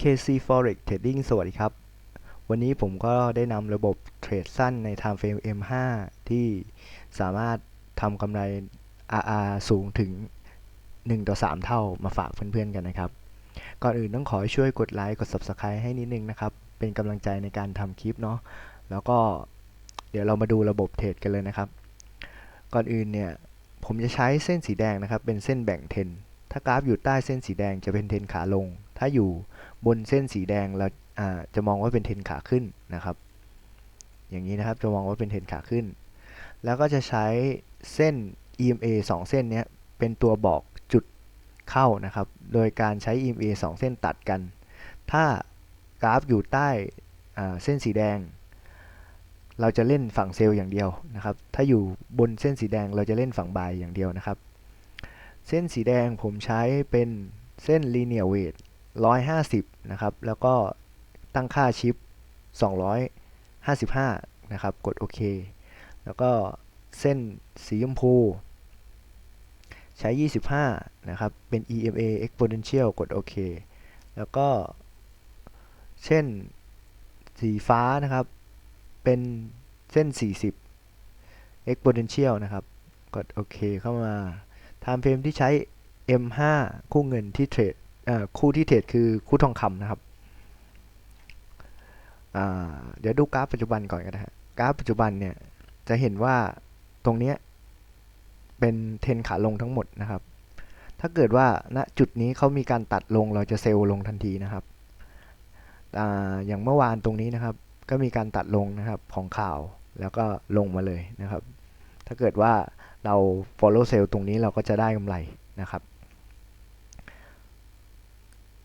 KC Forex Trading สวัสดีครับ วันนี้ผมก็ได้นำระบบเทรดสั้นใน Time Frame M5 ที่สามารถทำกำไร RR สูงถึง 1 ต่อ 3 เท่ามาฝากเพื่อนๆกันนะครับ ก่อนอื่นต้องขอช่วยกดไลค์กด Subscribe ให้นิดนึงนะครับ เป็นกำลังใจในการทำคลิปเนาะแล้วก็เดี๋ยวเรามาดูระบบเทรดกันเลยนะครับ ก่อนอื่นเนี่ยผมจะใช้เส้นสีแดงนะครับ เป็นเส้นแบ่งเทนถ้ากราฟอยู่ใต้เส้นสีแดงจะเป็นเทนขาลง ถ้าอยู่บนเส้นสีแดงเราจะมองว่าเป็นเทนขาขึ้นนะครับ อย่างนี้นะครับจะมองว่าเป็นเทนขาขึ้น แล้วก็จะใช้เส้น EMA 2 เส้นนี้เป็นตัวบอกจุดเข้านะครับ โดยการใช้ EMA 2 เส้นตัดกัน ถ้ากราฟอยู่ใต้เส้นสีแดง เราจะเล่นฝั่งเซลล์อย่างเดียวนะครับ ถ้าอยู่บนเส้นสีแดงเราจะเล่นฝั่งบายอย่างเดียวนะครับ เส้นสีแดงผมใช้เป็นเส้น linear weight 150 นะครับ แล้วก็ตั้งค่าชิป 255 นะครับ กดโอเค แล้วก็เส้นสีชมพู ใช้ 25 นะครับ เป็น EMA exponential กดโอเค แล้วก็ เช่นสีฟ้านะครับ เป็นเส้น 40 exponential นะครับ กดโอเคเข้ามา time frame ที่ใช้ M5 คู่เงินที่เทรด คู่ที่เทรดคือคู่ทองคำนะครับ เดี๋ยวดูกราฟปัจจุบันก่อนกันนะฮะกราฟปัจจุบันเนี่ยจะเห็นว่าตรงนี้เป็นเทนขาลงทั้งหมดนะครับ ถ้าเกิดว่าณจุดนี้เขามีการตัดลงเราจะเซลล์ลงทันทีนะครับออย่างเมื่อวานตรงนี้นะครับ ก็มีการตัดลงนะครับของข่าวแล้วก็ลงมาเลยนะครับ ถ้าเกิดว่าเรา follow sell ตรงนี้เราก็จะได้กำไรนะครับ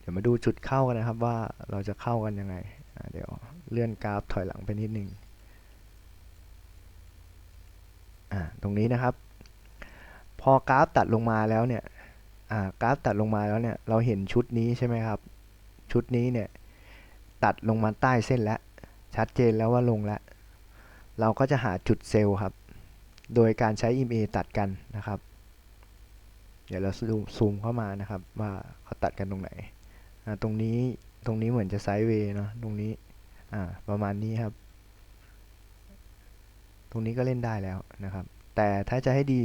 เดี๋ยวมาดูจุดเข้ากันนะครับว่าเราจะเข้ากันยังไง เดี๋ยวเลื่อนกราฟถอยหลังไปนิดนึงตรงนี้นะครับ พอกราฟตัดลงมาแล้วเนี่ยกราฟตัดลงมาแล้วเนี่ยเราเห็นชุดนี้ใช่ไหมครับ ชุดนี้เนี่ยตัดลงมาใต้เส้นแล้วชัดเจนแล้วว่าลงแล้ว เราก็จะหาจุดเซลล์ครับ โดยการใช้ EMA ตัดกันนะครับ เดี๋ยวเราซูมเข้ามานะครับว่าเขาตัดกันตรงไหน ตรงนี้ตรงนี้เหมือนจะไซด์เวย์เนาะตรงนี้ประมาณนี้ครับ ตรงนี้ก็เล่นได้แล้วนะครับ แต่ถ้าจะให้ดี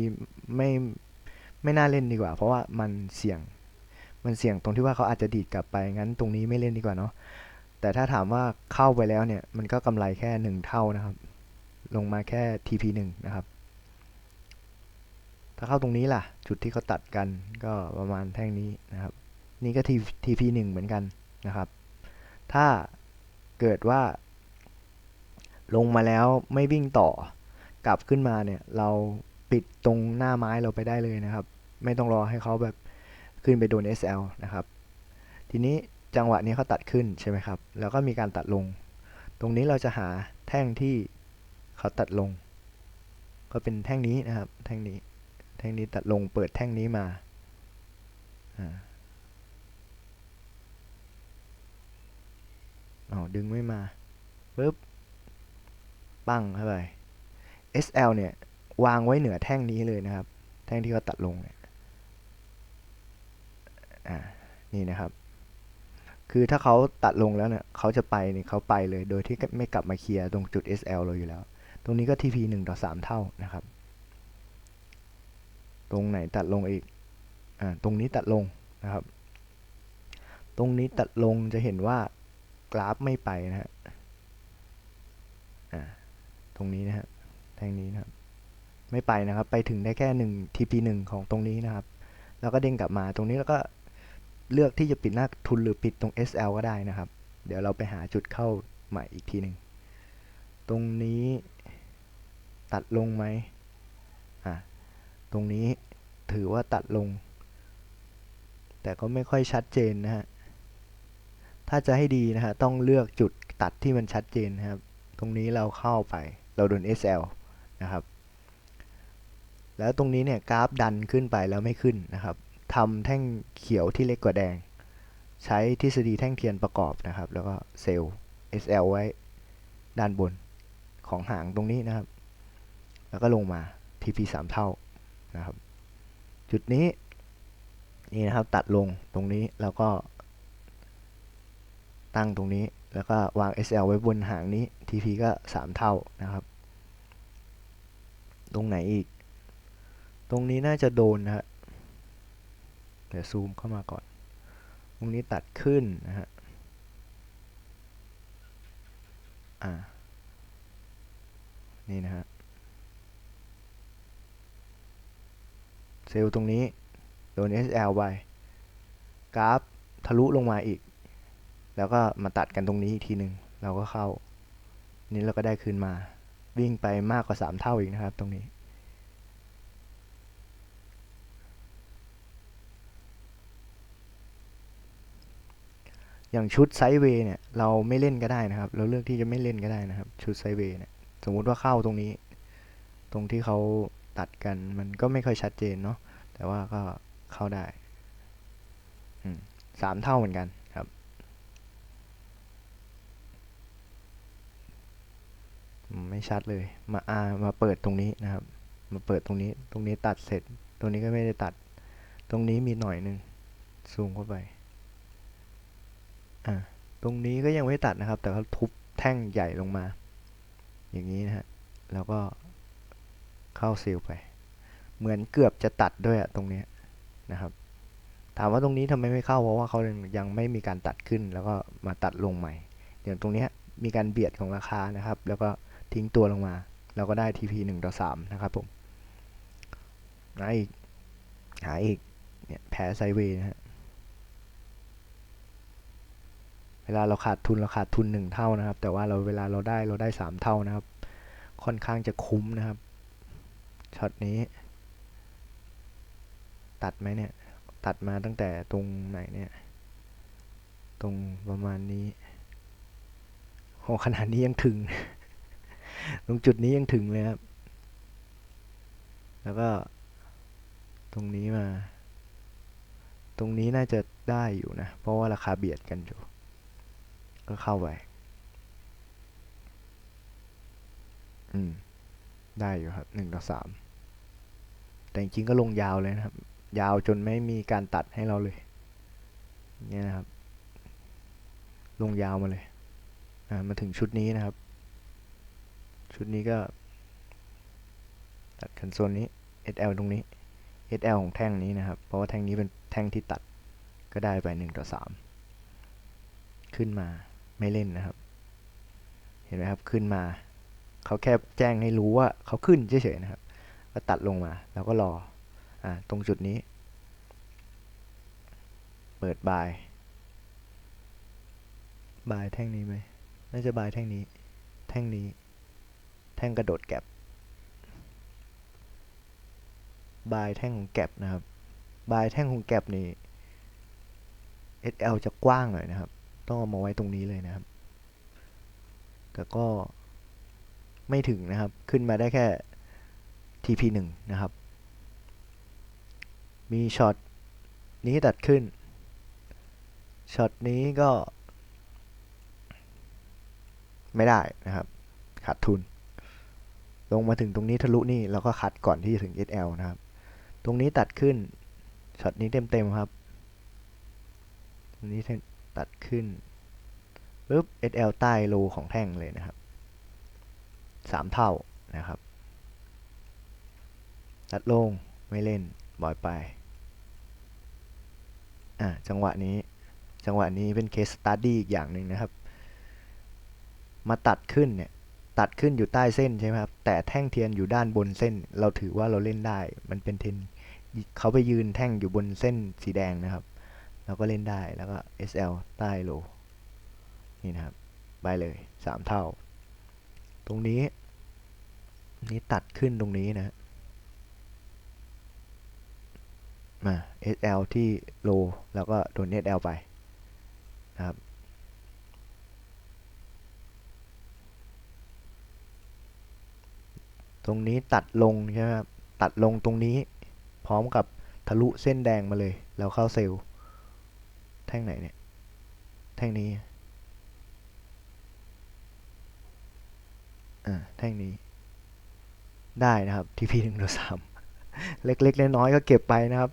ไม่ไม่น่าเล่นดีกว่า เพราะว่ามันเสี่ยงมันเสี่ยงตรงที่ว่าเขาอาจจะดีดกลับไปงั้นตรงนี้ไม่เล่นดีกว่าเนาะแต่ถ้าถามว่าเข้าไปแล้วเนี่ยมันก็กำไรแค่หนึ่งเท่านะครับ ลงมาแค่ TP 1นะครับ ถ้าเข้าตรงนี้ล่ะ จุดที่เขาตัดกันก็ประมาณแท่งนี้นะครับ นี่ก็ TP 1เหมือนกันนะครับ ถ้าเกิดว่า ลงมาแล้วไม่วิ่งต่อกลับขึ้นมาเนี่ยเราปิดตรงหน้าไม้เราไปได้เลยนะครับ ไม่ต้องรอให้เขาแบบขึ้นไปโดน SL นะครับ ทีนี้จังหวะนี้เขาตัดขึ้นใช่ไหมครับ แล้วก็มีการตัดลง ตรงนี้เราจะหาแท่งที่เขาตัดลง ก็เป็นแท่งนี้นะครับ แท่งนี้ แท่งนี้ตัดลงเปิดแท่งนี้มา อ่า อ๋อดึงไม่มาปึ๊บปั้งเข้าไป SL เนี่ยวางไว้เหนือแท่งนี้เลยนะครับ แท่งที่เขาตัดลงเนี่ยอ่านี่นะครับ คือถ้าเขาตัดลงแล้วเนี่ยเขาจะไปเนี่ยเขาไปเลย โดยที่ไม่กลับมาเคลียร์ตรงจุด SL เราอยู่แล้ว ตรงนี้ก็ TP 1ต่อ3เท่านะครับ ตรงไหนตัดลงอีกอ่าตรงนี้ตัดลงนะครับ ตรงนี้ตัดลงจะเห็นว่า กราฟไม่ไปนะฮะตรงนี้นะฮะแท่งนี้นะครับ ไม่ไปนะครับ ไปถึงได้แค่1 TP 1 ของตรงนี้นะครับ แล้วก็เด้งกลับมาตรงนี้แล้วก็เลือกที่จะปิดหน้าทุนหรือปิดตรง SL ก็ได้นะครับ เดี๋ยวเราไปหาจุดเข้าใหม่อีกทีหนึ่งตรงนี้ตัดลงไหมอะตรงนี้ถือว่าตัดลง แต่ก็ไม่ค่อยชัดเจนนะฮะ ถ้าจะให้ดีนะฮะต้องเลือกจุดตัดที่มันชัดเจนนะครับ ตรงนี้เราเข้าไปเราโดน SL นะครับ แล้วตรงนี้เนี่ยกราฟดันขึ้นไปแล้วไม่ขึ้นนะครับทำแท่งเขียวที่เล็กกว่าแดง ใช้ทฤษฎีแท่งเทียนประกอบนะครับ แล้วก็เซลล์ SL ไว้ด้านบนของหางตรงนี้นะครับ แล้วก็ลงมา TP 3 เท่านะครับ จุดนี้นี่นะครับตัดลงตรงนี้แล้วก็ ตั้งตรงนี้ แล้วก็วาง SL ไว้บนหางนี้ TP ก็ 3 เท่านะครับ ตรงไหนอีก ตรงนี้น่าจะโดนนะฮะเดี๋ยวซูมเข้ามาก่อน ตรงนี้ตัดขึ้นนะฮะอ่านี่นะฮะเซลล์ตรงนี้ โดน SL ไปกราฟทะลุลงมาอีก แล้วก็มาตัดกันตรงนี้อีกทีหนึ่งเราก็เข้า นี้เราก็ได้คืนมา วิ่งไปมากกว่า 3 เท่าอีกนะครับ ตรงนี้ อย่างชุดไซด์เวย์เนี่ยเราไม่เล่นก็ได้นะครับ เราเลือกที่จะไม่เล่นก็ได้นะครับ ชุดไซด์เวย์เนี่ยสมมุติว่าเข้าตรงนี้ ตรงที่เขาตัดกันมันก็ไม่ค่อยชัดเจนเนาะแต่ว่าก็เข้าได้สามเท่าเหมือนกันครับ อืม ไม่ชัดเลย มาอามาเปิดตรงนี้นะครับ มาเปิดตรงนี้ ตรงนี้ตัดเสร็จ ตรงนี้ก็ไม่ได้ตัด ตรงนี้มีหน่อยหนึ่งซูมเข้าไป อ่า ตรงนี้ก็ยังไม่ตัดนะครับ แต่เขาทุบแท่งใหญ่ลงมา อย่างนี้นะฮะ แล้วก็เข้าซีลไป เหมือนเกือบจะตัดด้วยอะตรงนี้นะครับ ถามว่าตรงนี้ทำไมไม่เข้า เพราะว่าเขายังไม่มีการตัดขึ้น แล้วก็มาตัดลงใหม่ อย่างตรงนี้มีการเบียดของราคานะครับ แล้วก็ ทิ้งตัวลงมา เราก็ได้ TP 1ต่อ3นะครับผมหาอีกหาอีกเนี่ยแพ้ไซเวย์นะฮะเวลาเราขาดทุนเราขาดทุนหนึ่งเท่านะครับ แต่ว่าเราเวลาเราได้เราได้สามเท่านะครับ ค่อนข้างจะคุ้มนะครับช็อตนี้ ตัดไหมเนี่ย ตัดมาตั้งแต่ตรงไหนเนี่ย ตรงประมาณนี้โอ้ขนาดนี้ยังถึง ตรงจุดนี้ยังถึงเลยครับ แล้วก็ ตรงนี้มา ตรงนี้น่าจะได้อยู่นะ เพราะว่าราคาเบียดกันอยู่ ก็เข้าไป อืม ได้อยู่ครับหนึ่งต่อสาม แต่จริงก็ลงยาวเลยนะครับ ยาวจนไม่มีการตัดให้เราเลย เนี่ยนะครับ ลงยาวมาเลย อ่า มาถึงชุดนี้นะครับ ชุดนี้ก็ ตัดคันโซนนี้ SL ตรงนี้ SL ของแท่งนี้นะครับ เพราะว่าแท่งนี้เป็นแท่งที่ตัดก็ได้ไปหนึ่งต่อสามขึ้นมาไม่เล่นนะครับ เห็นไหมครับขึ้นมาเขาแค่แจ้งให้รู้ว่าเขาขึ้นเฉยๆนะครับ ก็ตัดลงมาแล้วก็รออ่าตรงจุดนี้ เปิดบายบายแท่งนี้ไหมน่าจะบายแท่งนี้ แท่งนี้ แท่งกระโดดแก็บบายแท่งของแก็บนะครับบายแท่งของแก็บนี่ SL จะกว้างหน่อยนะครับ ต้องเอามาไว้ตรงนี้เลยนะครับ แต่ก็ไม่ถึงนะครับ ขึ้นมาได้แค่ TP 1 นะครับ มีช็อตนี้ตัดขึ้น ช็อตนี้ก็ ไม่ได้นะครับ ขาดทุน ลงมาถึงตรงนี้ทะลุนี่เราก็คัดก่อนที่จะถึง SL นะครับ ตรงนี้ตัดขึ้นช็อตนี้เต็มๆครับตรงนี้ตัดขึ้นปุ๊บ SL ใต้โลของแท่งเลยนะครับสามเท่านะครับ ตัดลงไม่เล่นบ่อยไปอ่าจังหวะนี้จังหวะนี้เป็นเคสสตัดดี้อีกอย่างหนึ่งนะครับ มาตัดขึ้นเนี่ย ตัดขึ้นอยู่ใต้เส้นใช่ไหมครับ แต่แท่งเทียนอยู่ด้านบนเส้น เราถือว่าเราเล่นได้ มันเป็นเทนเขาไปยืนแท่งอยู่บนเส้นสีแดงนะครับ เราก็เล่นได้ แล้วก็ SL ใต้โล นี่นะครับ ไปเลยสามเท่า ตรงนี้ นี่ตัดขึ้นตรงนี้นะ มา SL ที่โล แล้วก็โดน SL ไปนะครับ ตรงนี้ตัดลงใช่ไหมครับตัดลงตรงนี้พร้อมกับทะลุเส้นแดงมาเลย แล้วเข้าเซลล์แท่งไหนเนี่ย แท่งนี้อ่าแท่งนี้ ได้นะครับ TP หนึ่งต่อสามเล็กๆน้อยๆก็เก็บไปนะครับ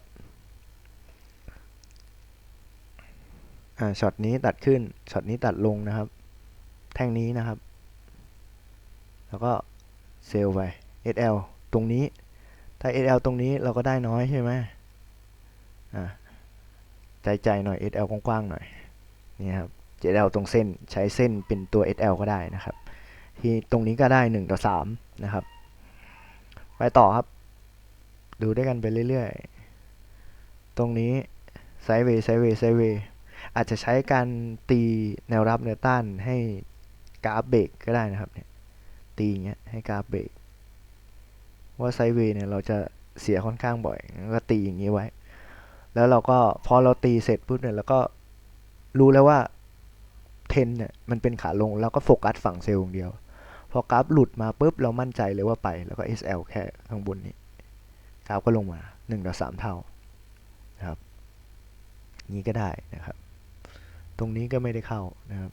อ่าช็อตนี้ตัดขึ้นช็อตนี้ตัดลงนะครับ แท่งนี้นะครับ แล้วก็เซลไป SL ตรงนี้ ถ้า SL ตรงนี้เราก็ได้น้อยใช่ไหมอ่าใจใจหน่อย SL กว้างๆหน่อย นี่ครับ SL ตรงเส้นใช้เส้นเป็นตัว SL ก็ได้นะครับ ที่ตรงนี้ก็ได้ 1 ต่อ 3 นะครับ ไปต่อครับ ดูด้วยกันไปเรื่อยๆ ตรงนี้ไซเวย์ไซเวย์ไซเวย์อาจจะใช้การตีแนวรับแนวต้านให้กราฟเบรกก็ได้นะครับเนี่ยตีอย่างเงี้ยให้กราฟเบรก ว่าไซด์เวย์เนี่ยเราจะเสียค่อนข้างบ่อยก็ตีอย่างนี้ไว้ แล้วเราก็พอเราตีเสร็จปุ๊บเนี่ยเราก็รู้แล้วว่าเทนเนี่ยมันเป็นขาลงเราก็โฟกัสฝั่งเซลล์อย่างเดียว พอกราฟหลุดมาปุ๊บเรามั่นใจเลยว่าไป แล้วก็ SL แค่ข้างบนนี้กราฟก็ลงมา1ต่อ3เท่านะครับนี้ก็ได้นะครับ ตรงนี้ก็ไม่ได้เข้านะครับ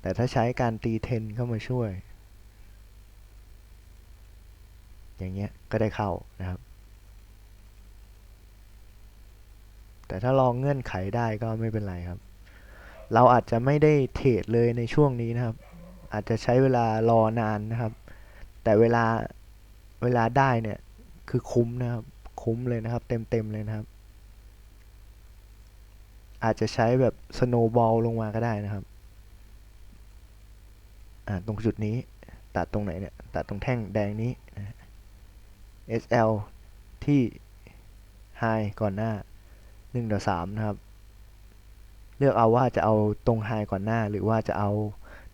แต่ถ้าใช้การตีเทนเข้ามาช่วย อย่างเงี้ยก็ได้เข้านะครับ แต่ถ้าลองเงื่อนไขได้ก็ไม่เป็นไรครับ เราอาจจะไม่ได้เทรดเลยในช่วงนี้นะครับ อาจจะใช้เวลารอนานนะครับ แต่เวลาเวลาได้เนี่ยคือคุ้มนะครับ คุ้มเลยนะครับ เต็มเต็มเลยนะครับ อาจจะใช้แบบสโนว์บอลลงมาก็ได้นะครับอ่าตรงจุดนี้ตัดตรงไหนเนี่ยตัดตรงแท่งแดงนี้นะ SL ที่ High ก่อนหน้า1ต่อ3นะครับ เลือกเอาว่าจะเอาตรง High ก่อนหน้า หรือว่าจะเอา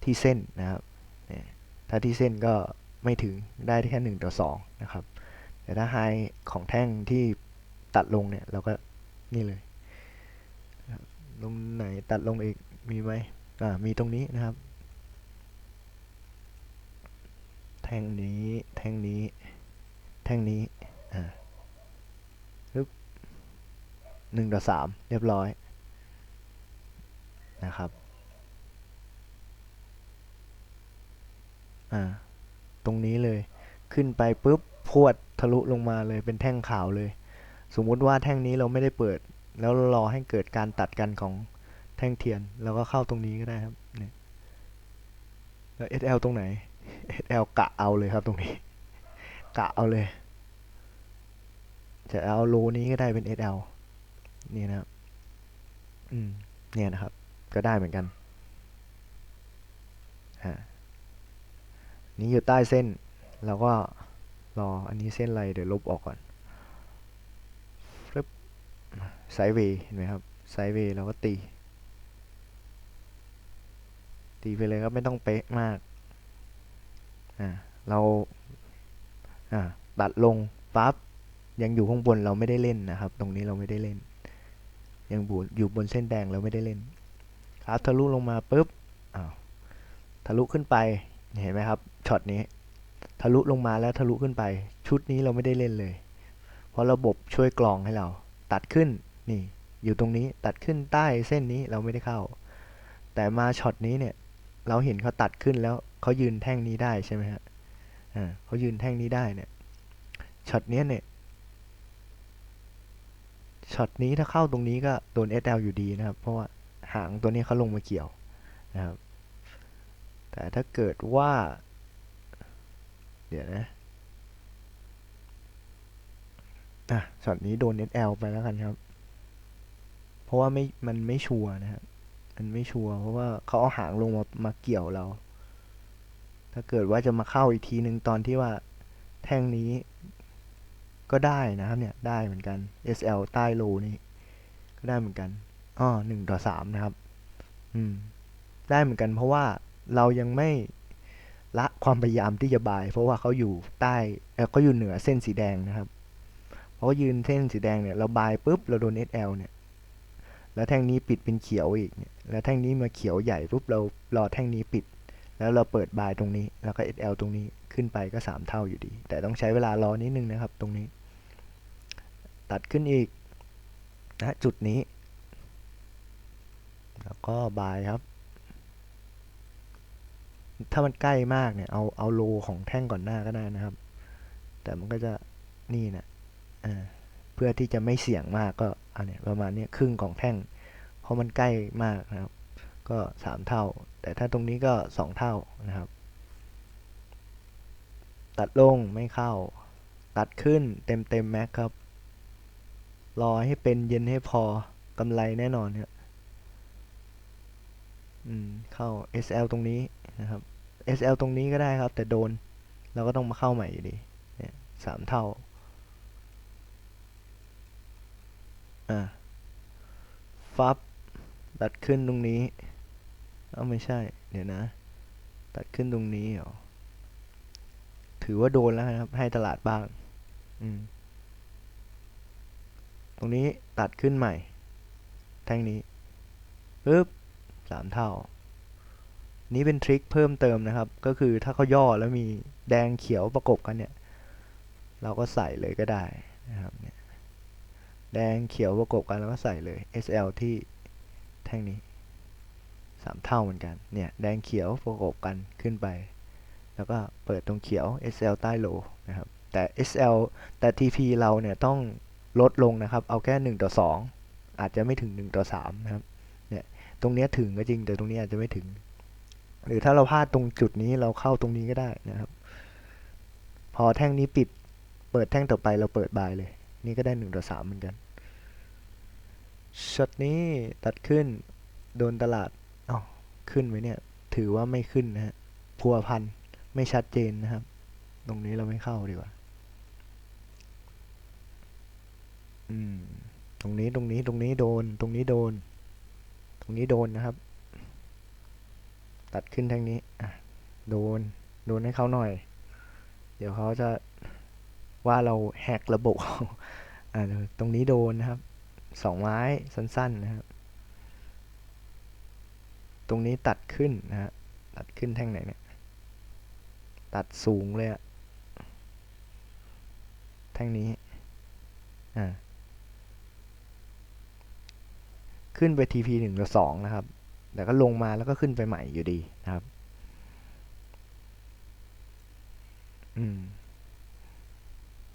ที่เส้นนะครับเนี่ยถ้าที่เส้นก็ไม่ถึงได้แค่1ต่อ2นะครับ แต่ถ้า High ของแท่งที่ตัดลงเนี่ย เราก็นี่เลยตรงไหนตัดลงอีกมีไหมอ่ามีตรงนี้นะครับ แท่งนี้แท่งนี้ แท่งนี้อ่าปึ๊บหนึ่งต่อสามเรียบร้อยนะครับอ่าตรงนี้เลยขึ้นไปปุ๊บพวดทะลุลงมาเลยเป็นแท่งขาวเลย สมมุติว่าแท่งนี้เราไม่ได้เปิด แล้วรอให้เกิดการตัดกันของแท่งเทียนแล้วก็เข้าตรงนี้ก็ได้ครับเนี่ยแล้ว SL ตรงไหน SL กะเอาเลยครับตรงนี้ กะเอาเลย จะเอาโลนี้ก็ได้เป็น SL นี่นะครับ อืม เนี่ยนะครับ ก็ได้เหมือนกันฮะนี้อยู่ใต้เส้น เราก็รอ อันนี้เส้นอะไร เดี๋ยวลบออกก่อนฟึบไซเวย์เห็นไหมครับ ไซเวย์เราก็ตี ตีไปเลยครับ ไม่ต้องเป๊ะมาก อ่า เรา ตัดลงปั๊บยังอยู่ข้างบนเราไม่ได้เล่นนะครับ ตรงนี้เราไม่ได้เล่น ยังบูอยู่บนเส้นแดงเราไม่ได้เล่น ครับทะลุลงมาปุ๊บอ้าวทะลุขึ้นไปเห็นไหมครับช็อตนี้ ทะลุลงมาแล้วทะลุขึ้นไป ชุดนี้เราไม่ได้เล่นเลย เพราะระบบช่วยกรองให้เรา ตัดขึ้นนี่ อยู่ตรงนี้ตัดขึ้นใต้เส้นนี้เราไม่ได้เข้า แต่มาช็อตนี้เนี่ย เราเห็นเขาตัดขึ้นแล้วเขายืนแท่งนี้ได้ใช่ไหมฮะ อ่าเขายืนแท่งนี้ได้เนี่ยช็อตเนี้ยเนี่ยช็อตนี้ถ้าเข้าตรงนี้ก็โดน SL อยู่ดีนะครับ เพราะว่าหางตัวนี้เขาลงมาเกี่ยวนะครับ แต่ถ้าเกิดว่า เดี๋ยวนะอะช็อตนี้โดน SL ไปแล้วกันครับ เพราะว่าไม่มันไม่ชัวร์นะครับมันไม่ชัวร์เพราะว่าเขาเอาหางลงมามาเกี่ยวเรา ถ้าเกิดว่าจะมาเข้าอีกทีหนึ่งตอนที่ว่าแท่งนี้ ก็ได้นะครับเนี่ยได้เหมือนกัน SL ใต้โลนี่ก็ได้เหมือนกันอ๋อหนึ่งต่อสามนะครับ อืม ได้เหมือนกันเพราะว่าเรายังไม่ละความพยายามที่จะบาย เพราะว่าเขาอยู่ใต้เออเขาอยู่เหนือเส้นสีแดงนะครับ เพราะว่ายืนเส้นสีแดงเนี่ยเราบายปุ๊บเราโดน SL เนี่ย แล้วแท่งนี้ปิดเป็นเขียวอีกเนี่ยแล้วแท่งนี้มาเขียวใหญ่ปุ๊บเรารอแท่งนี้ปิด แล้วเราเปิดบายตรงนี้ แล้วก็ SL ตรงนี้ขึ้นไปก็สามเท่าอยู่ดี แต่ต้องใช้เวลารอนิดนึงนะครับตรงนี้ ตัดขึ้นอีกนะจุดนี้ แล้วก็บายครับ ถ้ามันใกล้มากเนี่ย เอาเอาโลของแท่งก่อนหน้าก็ได้นะครับ แต่มันก็จะนี่นะเพื่อที่จะไม่เสี่ยงมากก็อันนี้ประมาณนี้ครึ่งของแท่ง เพราะมันใกล้มากนะครับ ก็สามเท่า แต่ถ้าตรงนี้ก็สองเท่านะครับ ตัดลงไม่เข้า ตัดขึ้นเต็มเต็มแม็กครับ รอให้เป็นเย็นให้พอกำไรแน่นอนเนี่ยอืมเข้า SL ตรงนี้นะครับ SL ตรงนี้ก็ได้ครับ แต่โดนเราก็ต้องมาเข้าใหม่อยู่ดีเนี่ยสามเท่าอ่าฟับตัดขึ้นตรงนี้ อ้าไม่ใช่ เดี๋ยวนะ ตัดขึ้นตรงนี้เหรอ ถือว่าโดนแล้วนะครับ ให้ตลาดบ้าง อืม ตรงนี้ตัดขึ้นใหม่ แท่งนี้ปึ๊บสามเท่า นี้เป็นทริคเพิ่มเติมนะครับ ก็คือถ้าเขาย่อแล้วมีแดงเขียวประกบกันเนี่ย เราก็ใส่เลยก็ได้นะครับเนี่ยแดงเขียวประกบกันแล้วก็ใส่เลย SL ที่แท่งนี้ สามเท่าเหมือนกัน เนี่ย แดงเขียวประกบกันขึ้นไป แล้วก็เปิดตรงเขียว SL ใต้โลนะครับ แต่ SL แต่ TP เราเนี่ยต้องลดลงนะครับ เอาแค่ 1 ต่อ 2 อาจจะไม่ถึง 1 ต่อ 3 นะครับ เนี่ย ตรงเนี้ยถึงก็จริง แต่ตรงนี้อาจจะไม่ถึง หรือถ้าเราพลาดตรงจุดนี้เราเข้าตรงนี้ก็ได้นะครับ พอแท่งนี้ปิด เปิดแท่งต่อไปเราเปิดบายเลย นี่ก็ได้ 1 ต่อ 3 เหมือนกันช็อตนี้ตัดขึ้นโดนตลาด ขึ้นไหมเนี่ย ถือว่าไม่ขึ้นนะฮะพัวพันไม่ชัดเจนนะครับ ตรงนี้เราไม่เข้าดีกว่า อืม ตรงนี้ตรงนี้ตรงนี้โดน ตรงนี้โดน ตรงนี้โดนนะครับ ตัดขึ้นทางนี้ อะ โดน โดนให้เขาหน่อย เดี๋ยวเขาจะว่าเราแฮกระบบอ่าตรงนี้โดนนะครับ สองไม้สั้น ๆ นะครับ ตรงนี้ตัดขึ้นนะฮะ ตัดขึ้นแท่งไหนเนี่ย ตัดสูงเลยอะแท่งนี้ อ่า ขึ้นไป TP หนึ่งหรือสองนะครับ แต่ก็ลงมาแล้วก็ขึ้นไปใหม่อยู่ดีนะครับ อืม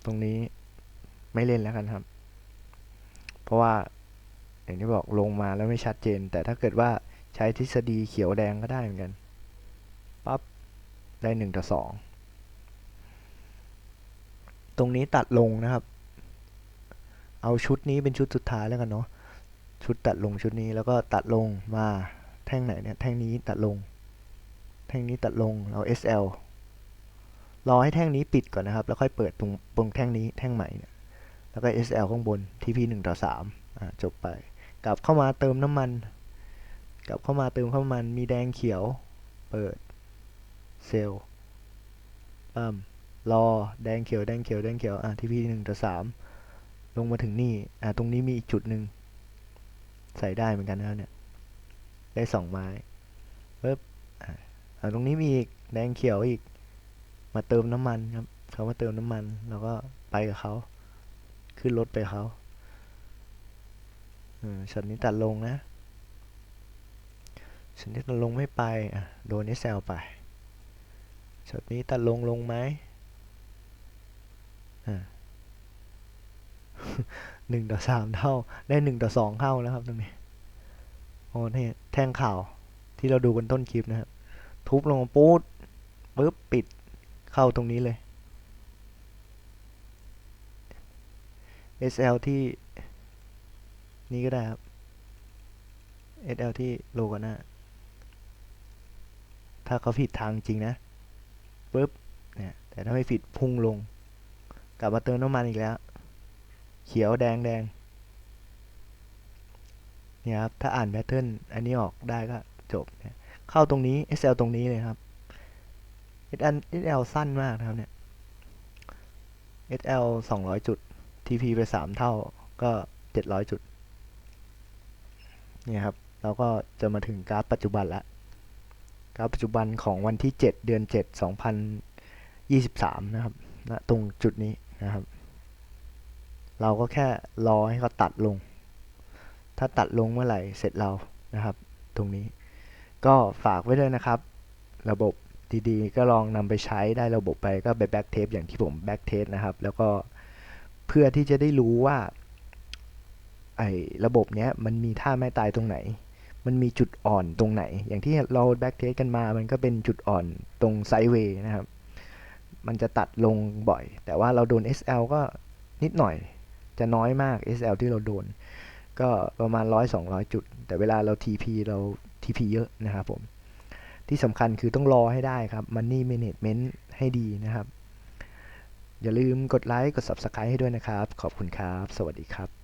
ตรงนี้ไม่เล่นแล้วกันครับ เพราะว่าอย่างที่บอกลงมาแล้วไม่ชัดเจน แต่ถ้าเกิดว่า ใช้ทฤษฎีเขียวแดงก็ได้เหมือนกันปั๊บได้หนึ่งต่อสองตรงนี้ตัดลงนะครับ เอาชุดนี้เป็นชุดสุดท้ายแล้วกันเนาะชุดตัดลงชุดนี้แล้วก็ตัดลงมาแท่งไหนเนี่ยแท่งนี้ตัดลง แท่งนี้ตัดลงเอา SL รอให้แท่งนี้ปิดก่อนนะครับ แล้วค่อยเปิดตรงตรงแท่งนี้แท่งใหม่เนี่ยแล้วก็ SL ข้างบน TP 1ต่อ3อ่าจบไป กลับเข้ามาเติมน้ำมัน กลับเข้ามาเติมเข้ามันมีแดงเขียว เปิด เซลล์ปั๊มรอแดงเขียวแดงเขียวแดงเขียวอะ TP 1ต่อ3ลงมาถึงนี่อะตรงนี้มีอีกจุดหนึ่งใส่ได้เหมือนกันนะเนี่ย ได้สองไม้ปึ๊บอ่าตรงนี้มีอีกแดงเขียวอีก มาเติมน้ำมันครับเขามาเติมน้ำมันเราก็ไปกับเขาขึ้นรถไปเขาอืมช็อตนี้ตัดลงนะ ชนี้ตัดลงไม่ไปอะโดน SL ไปช็อตนี้ตัดลงลงไหมอ่าหนึ่งต่อสามเท่าได้หนึ่งต่อสองเท่านะครับตรงนี้โอ้นี่แท่งข่าวที่เราดูกันต้นคลิปนะครับทุบลงมาปุ๊บปุ๊บปิดเข้าตรงนี้เลย SL ที่นี่ก็ได้ครับ SL ที่โลกาน่า ถ้าเขาผิดทางจริงนะปุ๊บเนี่ยแต่ถ้าไม่ผิดพุ่งลง กลับมาเติมน้ำมันอีกแล้ว เขียวแดงแดงเนี่ยครับถ้าอ่านแพทเทิร์นอันนี้ออกได้ก็จบเนี่ยเข้าตรงนี้ SL ตรงนี้เลยครับ SL SL สั้นมากนะครับเนี่ย SL 200 จุด TP ไป 3 เท่าก็ 700 จุด เนี่ยครับ เราก็จะมาถึงกราฟปัจจุบันละ กราฟปัจจุบันของวันที่ 7 เดือน 7 2023 นะครับณตรงจุดนี้นะครับ เราก็แค่รอให้เขาตัดลง ถ้าตัดลงเมื่อไหร่เสร็จเรานะครับ ตรงนี้ ก็ฝากไว้ด้วยนะครับ ระบบดีๆ ก็ลองนำไปใช้ได้ระบบไปก็ไปแบ็กเทสอย่างที่ผมแบ็กเทสนะครับ แล้วก็เพื่อที่จะได้รู้ว่าไอ้ระบบเนี้ยมันมีท่าไม่ตายตรงไหน มันมีจุดอ่อนตรงไหน อย่างที่เราแบ็กเทสกันมา มันก็เป็นจุดอ่อนตรงไซด์เวย์นะครับ มันจะตัดลงบ่อย แต่ว่าเราโดน SL ก็นิดหน่อย จะน้อยมาก SL ที่เราโดน ก็ประมาณ 100-200 จุด แต่เวลาเรา TP เรา TP เยอะนะครับผม ที่สำคัญคือต้องรอให้ได้ครับ Money Management ให้ดีนะครับ อย่าลืมกดไลค์ กด Subscribe ให้ด้วยนะครับ ขอบคุณครับ สวัสดีครับ